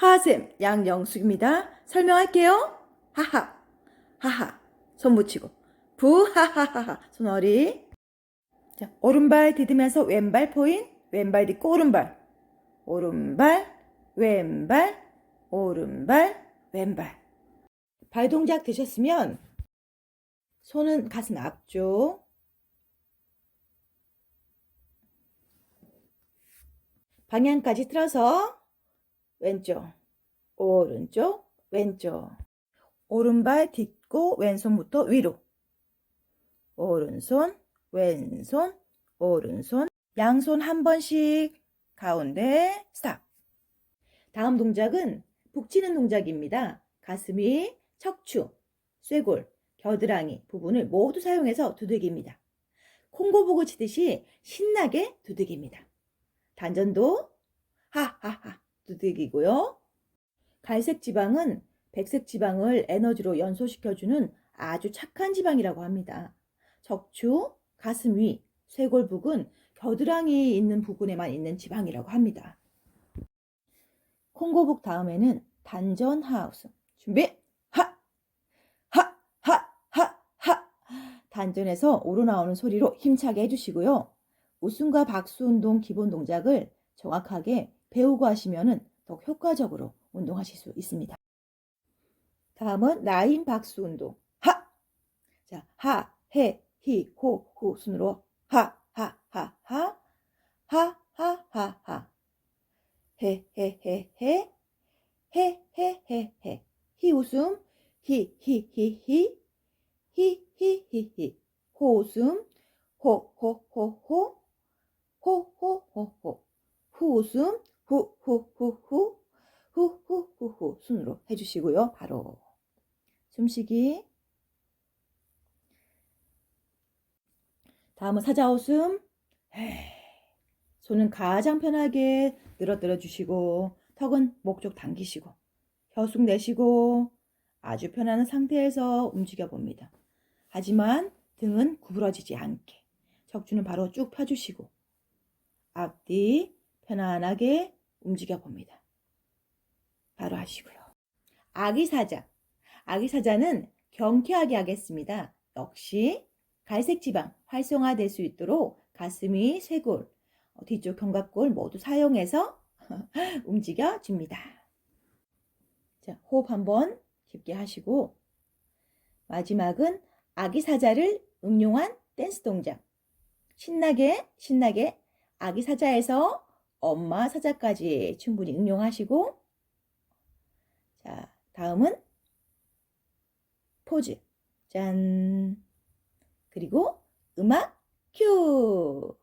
하쌤 양영숙입니다. 설명할게요. 하하 하하. 손 붙이고. 부하하하하. 손어리. 자 오른발 디디면서 왼발 포인 왼발 딛고 오른발. 오른발 왼발 오른발 왼발. 발 동작 되셨으면 손은 가슴 앞쪽. 방향까지 틀어서 왼쪽, 오른쪽, 왼쪽. 오른발 딛고 왼손부터 위로. 오른손, 왼손, 오른손. 양손 한 번씩 가운데 스탑. 다음 동작은 북치는 동작입니다. 가슴이 척추, 쇄골, 겨드랑이 부분을 모두 사용해서 두들깁니다. 콩고보고 치듯이 신나게 두들깁니다. 단전도 하하하 두들기고요. 갈색 지방은 백색 지방을 에너지로 연소시켜주는 아주 착한 지방이라고 합니다. 척추, 가슴 위, 쇄골 부근, 겨드랑이 있는 부분에만 있는 지방이라고 합니다. 콩고북 다음에는 단전 하우스. 준비! 하! 하! 하! 하! 하! 단전에서 우러나오는 소리로 힘차게 해주시고요. 웃음과 박수 운동 기본 동작을 정확하게 배우고 하시면 더욱 효과적으로 운동하실 수 있습니다. 다음은 라인 박수 운동. 하! 자, 하, 해, 히, 호, 후 순으로 하, 하, 하, 하, 하, 하, 하, 하. 해, 해, 해, 해, 해, 해, 해, 해. 히 웃음, 히, 히, 히, 히, 히, 히, 히, 히. 호 웃음, 호, 호, 호, 호, 호, 호, 호, 호. 후 웃음, 후, 후, 후, 후, 후, 후, 후, 후. 순으로 해주시고요. 바로. 숨쉬기. 다음은 사자 웃음. 에이. 손은 가장 편하게 늘어뜨려 주시고, 턱은 목쪽 당기시고, 혀숙 내쉬고, 아주 편안한 상태에서 움직여 봅니다. 하지만 등은 구부러지지 않게, 척추는 바로 쭉 펴주시고, 앞뒤 편안하게 움직여 봅니다. 바로 하시고요. 아기 사자. 아기 사자는 경쾌하게 하겠습니다. 역시 갈색 지방 활성화될 수 있도록 가슴이 쇄골, 어, 뒤쪽 견갑골 모두 사용해서 움직여 줍니다. 자, 호흡 한번 깊게 하시고 마지막은 아기 사자를 응용한 댄스 동작. 신나게 신나게 아기 사자에서 엄마 사자까지 충분히 응용하시고 자, 다음은 포즈. 짠. 그리고 음악 큐.